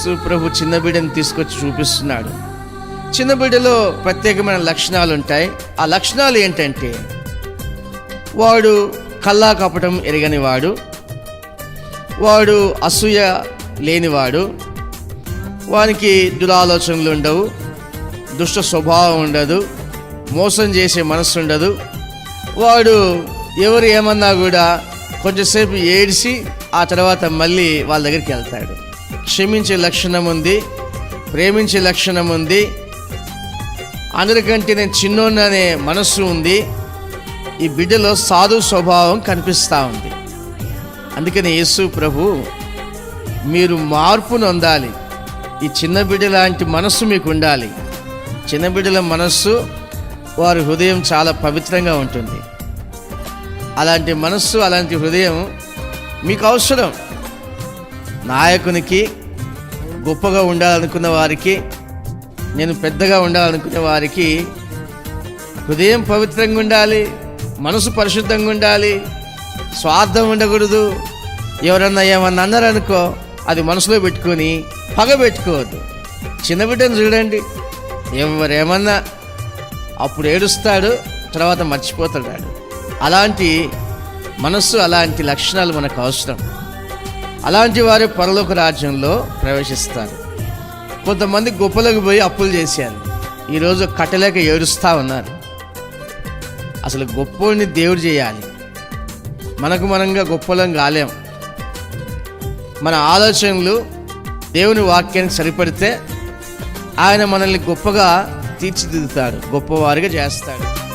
యేసు ప్రభు చిన్న బిడ్డను తీసుకొచ్చి చూపిస్తున్నాడు. చిన్న బిడ్డలో ప్రత్యేకమైన లక్షణాలు ఉంటాయి. ఆ లక్షణాలు ఏంటంటే వాడు కల్లా కపటం ఎరగని వాడు వాడు అసూయ లేనివాడు వానికి దురాలోచనలు ఉండవు దుష్ట స్వభావం ఉండదు మోసం చేసే మనస్సు ఉండదు. వాడు ఎవరు ఏమన్నా కూడా కొంచెంసేపు ఏడిసి ఆ తర్వాత మళ్ళీ వాళ్ళ దగ్గరికి వెళ్తాడు. క్షమించే లక్షణం ఉంది ప్రేమించే లక్షణం ఉంది. అందరికంటే నేను చిన్నోన్ననే మనస్సు ఉంది. ఈ బిడ్డలో సాధు స్వభావం కనిపిస్తూ ఉంది. అందుకని యేసు ప్రభు మీరు మార్పు నొందాలి. ఈ చిన్న బిడ్డ లాంటి మనస్సు మీకు ఉండాలి. చిన్న బిడ్డల మనస్సు వారి హృదయం చాలా పవిత్రంగా ఉంటుంది. అలాంటి మనస్సు అలాంటి హృదయం మీకు అవసరం. నాయకునికి గొప్పగా ఉండాలనుకున్న వారికి నేను పెద్దగా ఉండాలనుకునే వారికి హృదయం పవిత్రంగా ఉండాలి మనసు పరిశుద్ధంగా ఉండాలి స్వార్థం ఉండకూడదు. ఎవరన్నా ఏమన్నా అన్నారనుకో అది మనసులో పెట్టుకొని పగ పెట్టుకోవద్దు. చిన్న బిడ్డను చూడండి. ఎవరేమన్నా అప్పుడు ఏడుస్తాడు తర్వాత మర్చిపోతాడు. అలాంటి మనస్సు అలాంటి లక్షణాలు మనకు అవసరం. అలాంటి వారు పరలోక రాజ్యంలో ప్రవేశిస్తారు. కొంతమంది గొప్పలకు పోయి అప్పులు చేశారు. ఈరోజు కట్టలేక ఏడుస్తూ ఉన్నారు. అసలు గొప్పని దేవుడు చేయాలి. మనకు మనంగా గొప్పలం కాలేం. మన ఆలోచనలు దేవుని వాక్యానికి సరిపడితే ఆయన మనల్ని గొప్పగా తీర్చిదిద్దుతాడు గొప్పవారిగా చేస్తాడు.